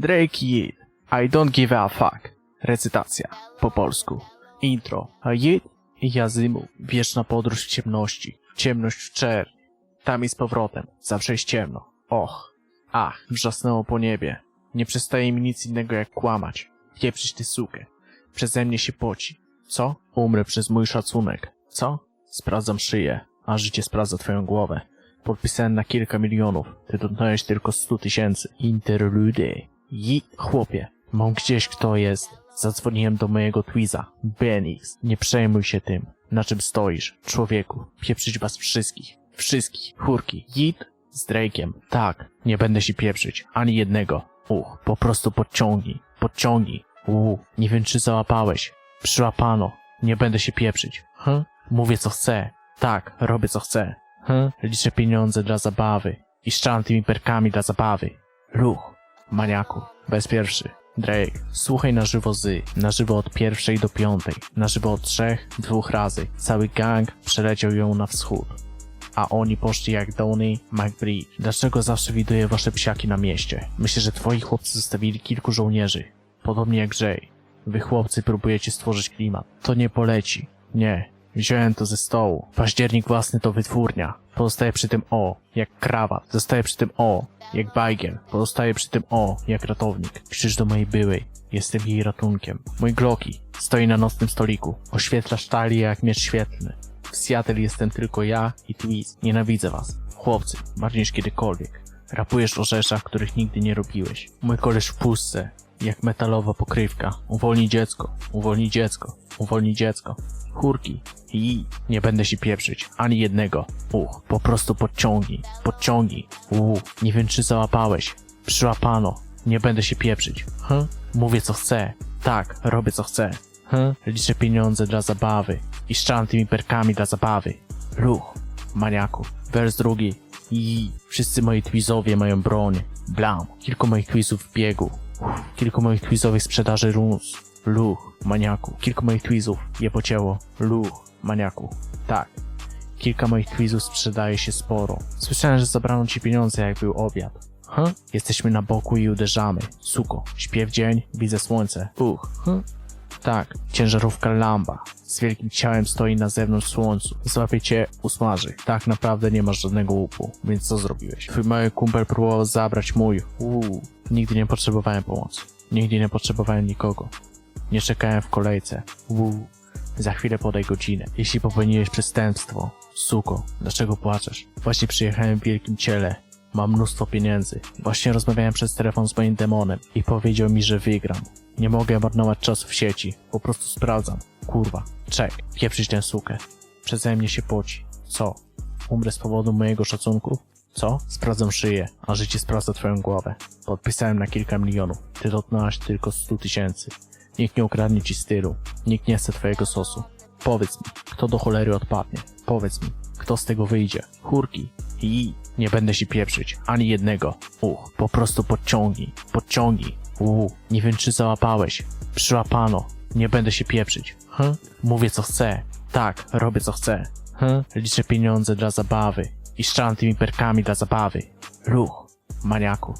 Drake Yeet. I don't give a fuck. Recytacja. Po polsku. Intro. Yeet i Yazymu. Wieczna podróż w ciemności. Ciemność w czerń. Tam i z powrotem. Zawsze jest ciemno. Och. Ach, wrzasnęło po niebie. Nie przestaje mi nic innego jak kłamać. Pieprzyć ty sukę. Przeze mnie się poci. Co? Umrę przez mój szacunek. Co? Sprawdzam szyję, a życie sprawdza twoją głowę. Podpisałem na kilka milionów. Ty dotknąłeś tylko stu tysięcy. Interlude. I chłopie, mam gdzieś kto jest. Zadzwoniłem do mojego Twiza. Benix. Nie przejmuj się tym. Na czym stoisz? Człowieku. Pieprzyć was wszystkich. Wszystkich. Chórki. Jit z Drake'iem. Tak. Nie będę się pieprzyć. Ani jednego. Uch. Po prostu podciągnij. Podciągnij. Uuu. Nie wiem czy załapałeś. Przyłapano. Nie będę się pieprzyć. Hm? Mówię co chcę. Tak. Robię co chcę. Hm? Liczę pieniądze dla zabawy. I szczam tymi perkami dla zabawy. Ruch. Maniaku. Bez pierwszy. Drake, słuchaj na żywo zy, na żywo od pierwszej do piątej, na żywo od trzech, dwóch razy. Cały gang przeleciał ją na wschód. A oni poszli jak Donny, McBride. Dlaczego zawsze widuję wasze psiaki na mieście? Myślę, że twoi chłopcy zostawili kilku żołnierzy. Podobnie jak Jay. Wy chłopcy próbujecie stworzyć klimat. To nie poleci. Nie. Wziąłem to ze stołu. Październik własny to wytwórnia. Pozostaje przy tym O, jak krawat. Zostaje przy tym O, jak bajgiel. Pozostaje przy tym O, jak ratownik. Krzyż do mojej byłej. Jestem jej ratunkiem. Mój Glocki stoi na nocnym stoliku. Oświetla sztali jak miecz świetlny. W Seattle jestem tylko ja i Twiz. Nienawidzę was. Chłopcy, bardziej niż kiedykolwiek. Rapujesz o rzeczach, których nigdy nie robiłeś. Mój koleż w pustce, jak metalowa pokrywka. Uwolnij dziecko, uwolnij dziecko, uwolnij dziecko. Chórki. I nie będę się pieprzyć. Ani jednego. Uch, po prostu podciągnij. Podciągnij. Uuu, nie wiem czy załapałeś. Przyłapano. Nie będę się pieprzyć. Hm? Mówię co chcę. Tak, robię co chcę. Hm? Liczę pieniądze dla zabawy. I szczam tymi perkami dla zabawy. Ruch. Maniaku. Wers drugi. I wszyscy moi twizowie mają broń. Blam. Kilku moich twizów w biegu. Kilku moich twizowych sprzedaży runs. Luch. Maniaku. Kilku moich twizów je pocięło. Luch. Maniaku. Tak. Kilka moich twizów sprzedaje się sporo. Słyszałem, że zabrano ci pieniądze, jak był obiad. Huh? Jesteśmy na boku i uderzamy. Suko. Śpię w dzień, widzę słońce. Uch. Huh? Tak, ciężarówka Lamba z wielkim ciałem stoi na zewnątrz słońcu. Złapie cię, usmaży. Tak naprawdę nie masz żadnego łupu, więc co zrobiłeś? Twój mały kumpel próbował zabrać mój. Uuu. Nigdy nie potrzebowałem pomocy. Nigdy nie potrzebowałem nikogo. Nie czekałem w kolejce. Uuu. Za chwilę podaj godzinę. Jeśli popełniłeś przestępstwo, suko, dlaczego płaczesz? Właśnie przyjechałem w wielkim ciele. Mam mnóstwo pieniędzy. Właśnie rozmawiałem przez telefon z moim demonem i powiedział mi, że wygram. Nie mogę marnować czasu w sieci. Po prostu sprawdzam. Kurwa. Czek. Pieprzyć tę sukę. Przeze mnie się poci. Co? Umrę z powodu mojego szacunku? Co? Sprawdzam szyję, a życie sprawdza twoją głowę. Podpisałem na kilka milionów. Ty dotknęłaś tylko stu tysięcy. Nikt nie ukradnie ci stylu. Nikt nie chce twojego sosu. Powiedz mi, kto do cholery odpadnie? Powiedz mi, kto z tego wyjdzie? Chórki. I nie będę się pieprzyć. Ani jednego. Uch, po prostu podciągnij. Podciągnij. Uuu, nie wiem czy załapałeś. Przyłapano. Nie będę się pieprzyć. Hm? Mówię co chcę. Tak, robię co chcę. Hm? Liczę pieniądze dla zabawy. I szczam tymi perkami dla zabawy. Ruch. Maniaku.